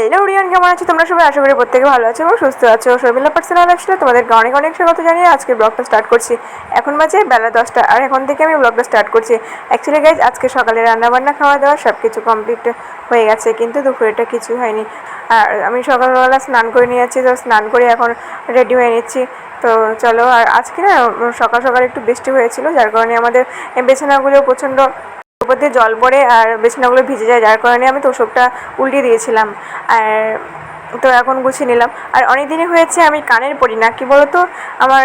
Hello Riyan কেমন আছো? তোমরা সবাই আশা করি প্রত্যেকে ভালো আছো এবং সুস্থ আছো। শর্মিলা পার্সোনাল লাইফস্টাইল তোমাদেরকে অনেক অনেক স্বাগত জানিয়ে আজকে ব্লগটা স্টার্ট করছি। এখন বাজে বেলা দশটা, আর এখন থেকে আমি ব্লগটা স্টার্ট করছি। অ্যাকচুয়ালি গাইজ আজকে সকালে রান্নাবান্না খাওয়া দাওয়া সব কিছু কমপ্লিট হয়ে গেছে, কিন্তু দুপুরেটা কিছু হয়নি। আর আমি সকালবেলা স্নান করে নিয়ে যাচ্ছি তো স্নান করে এখন রেডি হয়ে নিচ্ছি। তো চলো, আর আজকে না, সকাল সকাল একটু বৃষ্টি হয়েছিল, যার কারণে আমাদের বিছানাগুলো প্রচণ্ড উপর দিয়ে জল পড়ে আর বিছানাগুলো ভিজে যায়, যার কারণে আমি তোষকটা উল্টে দিয়েছিলাম। আর তো এখন গুছিয়ে নিলাম। আর অনেক দিনই হয়েছে, আমি কানের পরি না। কি বলতো? আমার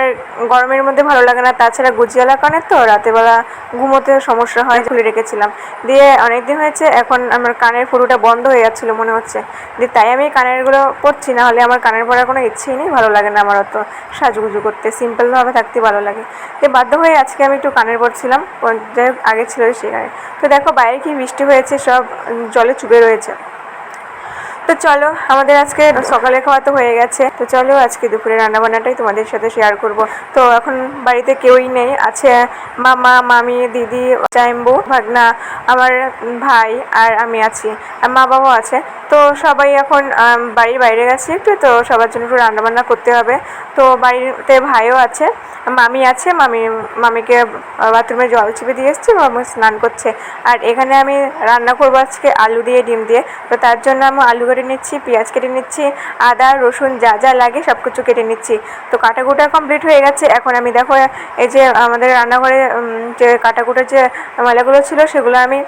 গরমের মধ্যে ভালো লাগে না। তাছাড়া গুজিয়ালা কানের তো রাতেবেলা ঘুমোতে সমস্যা হয়, খুলে রেখেছিলাম। দিয়ে অনেক দিন হয়েছে, এখন আমার কানের ফুটোটা বন্ধ হয়ে যাচ্ছিল মনে হচ্ছে। দিয়ে তাই আমি কানেরগুলো পরছি, না হলে আমার কানের পরার কোনো ইচ্ছেই নেই, ভালো লাগে না আমার অত সাজুগুজু করতে। সিম্পলভাবে থাকতে ভালো লাগে। তো বাধ্য হয়ে আজকে আমি একটু কানের পরছিলাম যাই আগে ছিল সেখানে তো দেখো বাইরে কি বৃষ্টি হয়েছে, সব জলে চুবে রয়েছে। তো চলো, আমাদের আজকে সকালে খাওয়া তো হয়ে গেছে। তো চলো, আজকে দুপুরে রান্নাবান্নাটাই তোমাদের সাথে শেয়ার করব। তো এখন বাড়িতে কেউই নেই, আছে মামা, মামি, দিদি, চাইম্বু, ভাগনা, আমার ভাই আর আমি আছি, আর মা বাবাও আছে। তো সবাই এখন বাড়ির বাইরে গেছে একটু, তো সবার জন্য একটু রান্নাবান্না করতে হবে। তো বাড়িতে ভাইও আছে, মামি আছে, মামি, মামিকে বাথরুমে জল চিপে দিয়ে এসছি, মামি স্নান করছে। আর এখানে আমি রান্না করব আজকে আলু দিয়ে, ডিম দিয়ে। তো তার জন্য আমি আলু কেটে নিচ্ছি, পেঁয়াজ কেটে নিচ্ছি, আদা, রসুন যা যা লাগে সব কিছু কেটে নিচ্ছি। তো কাটাকুটা কমপ্লিট হয়ে গেছে। এখন আমি দেখো, এই যে আমাদের রান্নাঘরে যে কাটাকুটার যে ময়লাগুলো ছিল সেগুলো আমি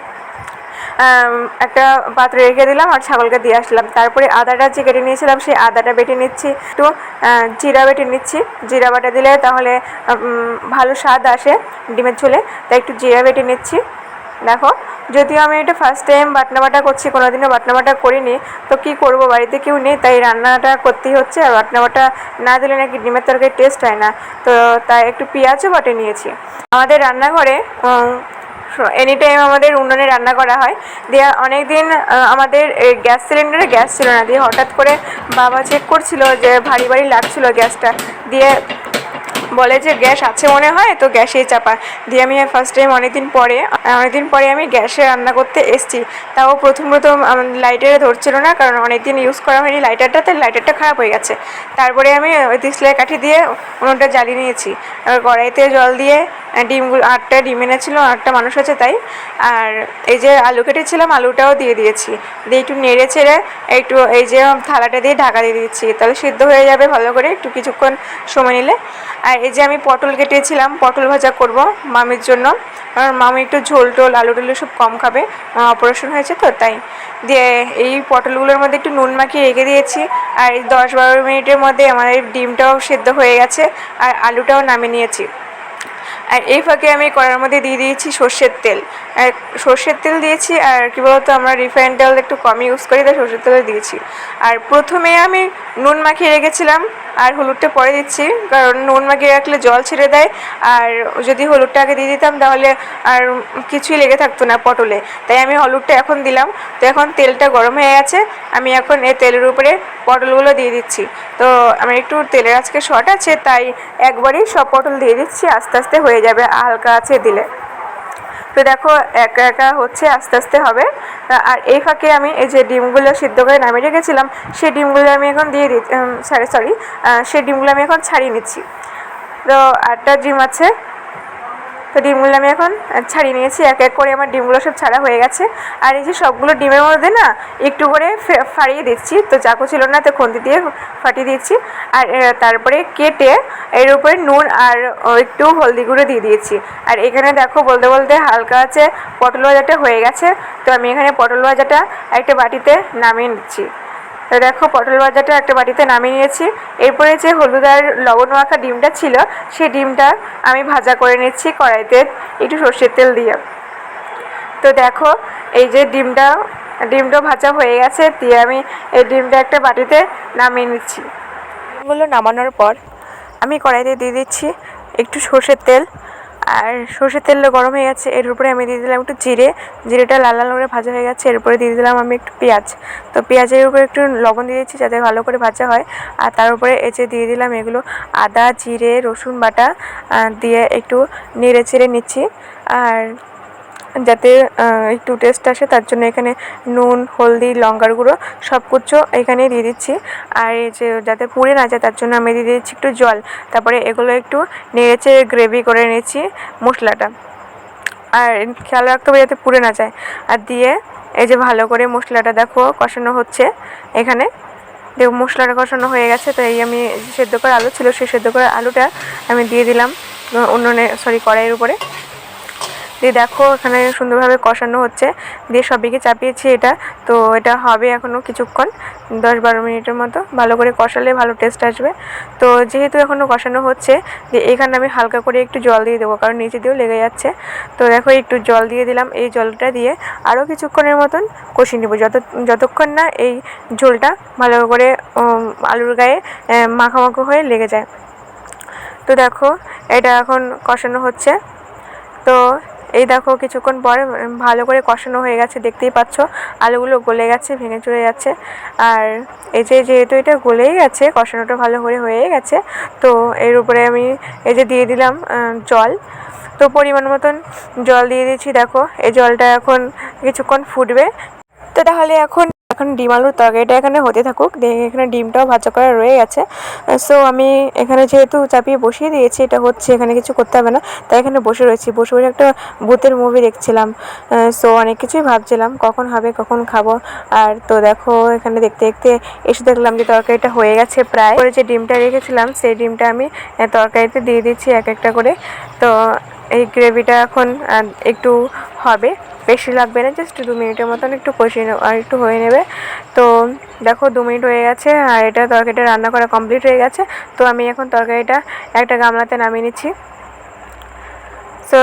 একটা পাত্রে রেখে দিলাম আর ছাগলকে দিয়ে আসলাম। তারপরে আদাটা যে কেটে নিয়েছিলাম সেই আদাটা বেটে নিচ্ছি, একটু জিরা বেটে নিচ্ছি। জিরা বাটা দিলে তাহলে ভালো স্বাদ আসে ডিমের ঝোলে। তাই একটু জিরা বেটে নিচ্ছি। দেখো যদিও আমি এটা ফার্স্ট টাইম বাটনা বাটা করছি, কোনোদিনও বাটনা বাটা করিনি। তো কি করব? বাড়িতে কেউ নেই, তাই রান্নাটা করতেই হচ্ছে। আর বাটনা বাটা না দিলে নাকি ডিমের তরকারি টেস্ট হয় না। তো তাই একটু পেঁয়াজও বাটে নিয়েছি। আমাদের রান্নাঘরে এনি টাইম আমাদের উনুনে রান্না করা হয়, দিয়ে অনেক দিন আমাদের গ্যাস সিলিন্ডারে গ্যাস ছিল না। দিয়ে হঠাৎ করে বাবা চেক করছিল যে ভারী ভারী লাগছিল গ্যাসটা। দিয়ে বলে যে গ্যাস আছে মনে হয়, তো গ্যাসেই চাপা। দিয়ে আমি ফার্স্ট টাইম অনেকদিন পরে অনেকদিন পরে আমি গ্যাসে রান্না করতে এসেছি। তাও প্রথম প্রথম লাইটারে ধরছিল না, কারণ অনেকদিন ইউজ করা হয়নি লাইটারটাতে লাইটারটা খারাপ হয়ে গেছে। তারপরে আমি ওই দিসলাই কাঠি দিয়ে উনুনটা জ্বালিয়ে নিয়েছি। আর কড়াইতে জল দিয়ে ডিমগুলো, আটটা ডিম এনেছিলো, আটটা মানুষ আছে তাই। আর এই যে আলু কেটেছিলাম, আলুটাও দিয়ে দিয়েছি। দিয়ে একটু নেড়ে ছেড়ে একটু এই যে থালাটা দিয়ে ঢাকা দিয়ে দিচ্ছি তাহলে সিদ্ধ হয়ে যাবে ভালো করে, একটু কিছুক্ষণ সময় নিলে। আর এই যে আমি পটল কেটেছিলাম, পটল ভাজা করব মামির জন্য। কারণ মামি একটু ঝোল টোল আলু টুলু সব কম খাবে। অপারেশন হয়েছে তো, তাই। দিয়ে এই পটলগুলোর মধ্যে একটু নুন মাখিয়ে রেখে দিয়েছি। আর এই দশ বারো মিনিটের মধ্যে এই ডিমটাও সেদ্ধ হয়ে গেছে আর আলুটাও নামিয়ে নিয়েছি। আর এই ফাঁকে আমি কড়ার মধ্যে দিয়ে দিয়েছি সর্ষের তেল। আর সর্ষের তেল দিয়েছি আর কী বলতো, আমরা রিফাইন তেল একটু কম ইউজ করি, তাই সর্ষের তেল দিয়েছি। আর প্রথমে আমি নুন মাখিয়ে রেখেছিলাম। আর হলুদটা পরে দিচ্ছি, কারণ নুন মাখিয়ে রাখলে জল ছেড়ে দেয়। আর যদি হলুদটা আগে দিয়ে দিতাম, তাহলে আর কিছুই লেগে থাকতো না পটলে। তাই আমি হলুদটা এখন দিলাম। তো এখন তেলটা গরম হয়ে গেছে। আমি এখন এই তেলের উপরে পটলগুলো দিয়ে দিচ্ছি। তো আমার একটু তেলের আজকে শর্ট আছে, তাই একবারই সব পটল দিয়ে দিচ্ছি। আস্তে আস্তে হয়ে যাবে, হালকা আছে দিলে। তো দেখো, একা একা হচ্ছে, আস্তে আস্তে হবে। আর এই ফাঁকে আমি এই যে ডিমগুলো সিদ্ধ করে নামিয়ে রেখেছিলাম, সেই ডিমগুলো আমি এখন দিয়ে দিচ্ছি সরি সরি সেই ডিমগুলো আমি এখন ছাড়িয়ে নিচ্ছি। তো আটটা ডিম আছে তো ডিমগুলো আমি এখন ছাড়িয়ে নিয়েছি, এক এক করে আমার ডিমগুলো সব ছাড়া হয়ে গেছে। আর এই যে সবগুলো ডিমের মধ্যে না, একটু করে ফাড়িয়ে দিচ্ছি। তো চাকু ছিল না, তো খুন্তি দিয়ে ফাটিয়ে দিচ্ছি আর তারপরে কেটে এর উপরে নুন আর একটু হলদি গুঁড়ো দিয়ে দিয়েছি। আর এখানে দেখো, বলতে বলতে হালকা আছে, পটল ভাজাটা হয়ে গেছে। তো আমি এখানে পটল ভাজাটা একটা বাটিতে নামিয়ে নিচ্ছি। তো দেখো, পটল ভাজাটা একটা বাটিতে নামিয়ে নিয়েছি। এরপরে যে হলুদ আর লবণ মাখা ডিমটা ছিল সেই ডিমটা আমি ভাজা করে নিচ্ছি কড়াইতে একটু সর্ষের তেল দিয়ে। তো দেখো, এই যে ডিমটা ডিমটা ভাজা হয়ে গেছে, দিয়ে আমি এই ডিমটা একটা বাটিতে নামিয়ে নিচ্ছি। ডিমগুলো নামানোর পর আমি কড়াইতে দিয়ে দিচ্ছি একটু সর্ষের তেল। আর সর্ষের তেলটা গরম হয়ে গেছে, এর উপরে আমি দিয়ে দিলাম একটু জিরে। জিরেটা লাল লাল করে ভাজা হয়ে গেছে, এর উপরে দিয়ে দিলাম আমি একটু পেঁয়াজ। তো পেঁয়াজের উপরে একটু লবণ দিয়ে দিচ্ছি যাতে ভালো করে ভাজা হয়। আর তার উপরে এঁচে দিয়ে দিলাম এগুলো, আদা, জিরে, রসুন বাটা দিয়ে একটু নেড়ে চেড়ে নিচ্ছি। আর যাতে একটু টেস্ট আসে, তার জন্য এখানে নুন, হলদি, লঙ্কার গুঁড়ো সব কিছু এখানে দিয়ে দিচ্ছি। আর এই যে যাতে পুড়ে না যায়, তার জন্য আমি দিয়ে দিচ্ছি একটু জল। তারপরে এগুলো একটু নেড়েচে গ্রেভি করে নিচ্ছি মশলাটা। আর খেয়াল রাখতে হবে যাতে পুড়ে না যায়। আর দিয়ে এই যে ভালো করে মশলাটা দেখো কষানো হচ্ছে এখানে। দেখো মশলাটা কষানো হয়ে গেছে তো এই আমি সেদ্ধ করা আলু ছিল, সেই সেদ্ধ করা আলুটা আমি দিয়ে দিলাম উনুনে সরি কড়াইয়ের উপরে। দিয়ে দেখো এখানে সুন্দরভাবে কষানো হচ্ছে। দিয়ে সবদিকে চাপিয়েছি এটা। তো এটা হবে এখনও কিছুক্ষণ দশ বারো মিনিটের মতো। ভালো করে কষালে ভালো টেস্ট আসবে। তো যেহেতু এখনও কষানো হচ্ছে যে এখানে আমি হালকা করে একটু জল দিয়ে দেবো, কারণ নিচে দিয়েও লেগে যাচ্ছে। তো দেখো একটু জল দিয়ে দিলাম। এই জলটা দিয়ে আরও কিছুক্ষণের মতন কষিয়ে নেব। যত যতক্ষণ না এই ঝোলটা ভালো করে আলুর গায়ে মাখামাখো হয়ে লেগে যায়। তো দেখো, এটা এখন কষানো হচ্ছে। তো এই দেখো কিছুক্ষণ পরে ভালো করে কষানো হয়ে গেছে, দেখতেই পাচ্ছ। আলুগুলো গলে গেছে, ভেঙে চলে যাচ্ছে। আর এই যে যেহেতু এটা গলেই গেছে, কষানোটা ভালো করে হয়ে গেছে, তো এর উপরে আমি এই যে দিয়ে দিলাম জল। তো পরিমাণ মতন জল দিয়ে দিচ্ছি দেখো। এই জলটা এখন কিছুক্ষণ ফুটবে। তো তাহলে এখন এখন ডিম আলুর তরকারিটা এখানে হতে থাকুক। দেখে, এখানে ডিমটাও ভাজা করা রয়ে গেছে। সো, আমি এখানে যেহেতু চাপিয়ে বসিয়ে দিয়েছি, এটা হচ্ছে এখানে কিছু করতে হবে না। তাই এখানে বসে রয়েছি। বসে বসে একটা ভূতের মুভি দেখছিলাম। সো, অনেক কিছুই ভাবছিলাম। কখন হবে, কখন খাব? আর তো দেখো, এখানে দেখতে দেখতে এসে দেখলাম যে তরকারিটা হয়ে গেছে প্রায়। করে যে ডিমটা রেখেছিলাম, সেই ডিমটা আমি তরকারিতে দিয়ে দিচ্ছি এক একটা করে। তো, এই গ্রেভিটা এখন একটু হবে। বেশি লাগবে না জাস্ট দু মিনিটের মতন একটু কষিয়ে নেব, আর একটু হয়ে নেবে। তো দেখো দু মিনিট হয়ে গেছে, আর এটা তরকারিটা রান্না করা কমপ্লিট হয়ে গেছে। তো আমি এখন তরকারিটা একটা গামলাতে নামিয়ে নিচ্ছি। তো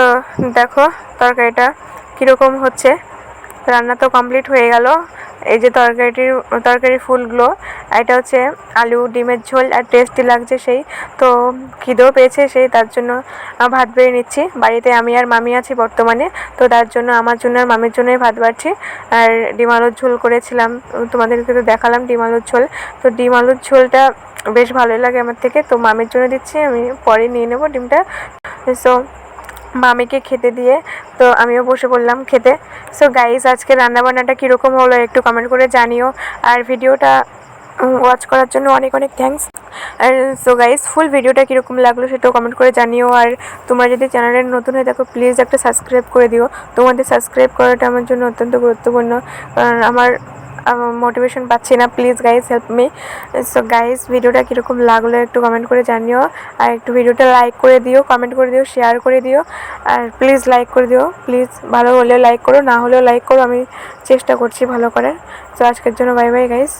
দেখো তরকারিটা কীরকম হচ্ছে। রান্না তো কমপ্লিট হয়ে গেল। এই যে তরকারিটির, তরকারির ফুলগুলো এটা হচ্ছে আলু, ডিমের ঝোল, আর টেস্টি লাগছে সেই। তো খিদেও পেয়েছে সেই, তার জন্য ভাত বেড়ে নিচ্ছি। বাড়িতে আমি আর মামি আছি বর্তমানে, তো তার জন্য আমার জন্য আর মামির জন্যই ভাত বাড়ছি। আর ডিম আলুর ঝোল করেছিলাম, তোমাদেরকে তো দেখালাম ডিম আলুর ঝোল। তো ডিম আলুর ঝোলটা বেশ ভালোই লাগে আমার থেকে, তো মামির জন্য দিচ্ছি, আমি পরে নিয়ে নেব ডিমটা। সো মামিকে খেতে দিয়ে, তো আমিও বসে পড়লাম খেতে। সো গাইজ আজকে রান্নাবান্নাটা কীরকম হলো একটু কমেন্ট করে জানিও। আর ভিডিওটা ওয়াচ করার জন্য অনেক অনেক থ্যাঙ্কস আর সো গাইস ফুল ভিডিওটা কীরকম লাগল সেটাও কমেন্ট করে জানিও। আর তোমরা যদি চ্যানেলে নতুন হয়ে থাকো প্লিজ একটা সাবস্ক্রাইব করে দিও। তোমাদের সাবস্ক্রাইব করাটা আমার জন্য অত্যন্ত গুরুত্বপূর্ণ। কারণ আমার মোটিভেশন পাচ্ছি না। Please guys help me so guys ভিডিওটা কীরকম লাগল একটু কমেন্ট করে জানিও। আর একটু ভিডিওটা লাইক করে দিও কমেন্ট করে দিও শেয়ার করে দিও। আর প্লিজ লাইক করে দিও। প্লিজ ভালো হলেও লাইক করো, না হলেও লাইক করো। আমি চেষ্টা করছি ভালো করার। সো আজকের জন্য বাই বাই গাইস